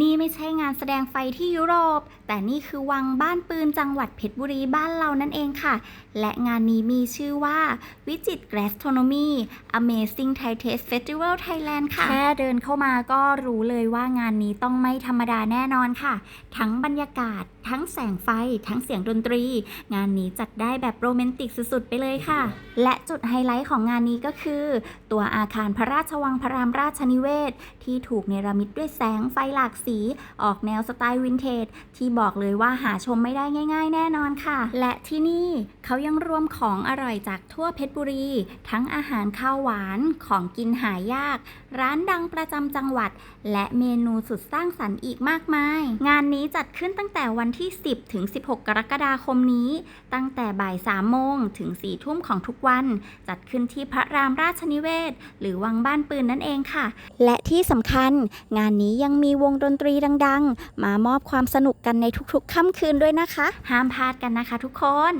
นี่ไม่ใช่งานแสดงไฟที่ยุโรป แต่นี่คือวังบ้านปืนจังหวัดเพชรบุรีบ้านเรานั่นเองค่ะ และงานนี้มีชื่อว่าวิจิตร Gastronomy Amazing Thai Taste Festival Thailand ค่ะ แค่เดินเข้ามาก็รู้เลยว่างานนี้ต้องไม่ธรรมดาแน่นอนค่ะ ทั้งบรรยากาศ ทั้งแสงไฟ ทั้งเสียงดนตรี งานนี้จัดได้แบบโรแมนติกสุดๆ ไปเลยค่ะ และจุดไฮไลท์ของงานนี้ก็คือ ตัวอาคารพระราชวังพระรามราชนิเวศ ที่ถูกเนรมิตด้วยแสงไฟหลากสีออกแนวสไตล์วินเทจที่บอกเลยว่าหาชมไม่ได้ง่าย ๆ แน่นอนค่ะ และที่นี่เขายังรวมของอร่อยจากทั่วเพชรบุรี ทั้งอาหารข้าวหวานของกินหายาก ร้านดังประจำจังหวัด และเมนูสุดสร้างสรรค์อีกมากมาย งานนี้จัดขึ้นตั้งแต่วันที่ 10 ถึง 16 กรกฎาคมนี้ ตั้งแต่บ่าย 3 โมงถึง 4 ทุ่มของทุกวัน จัดขึ้นที่พระรามราชนิเวศ หรือวังบ้านปืนนั่นเองค่ะ และที่สำคัญ งานนี้ยังมีวงดนนตรีดัง ๆ มามอบความสนุกกันในทุกๆค่ำคืนด้วยนะคะ ห้ามพลาดกันนะคะทุกคน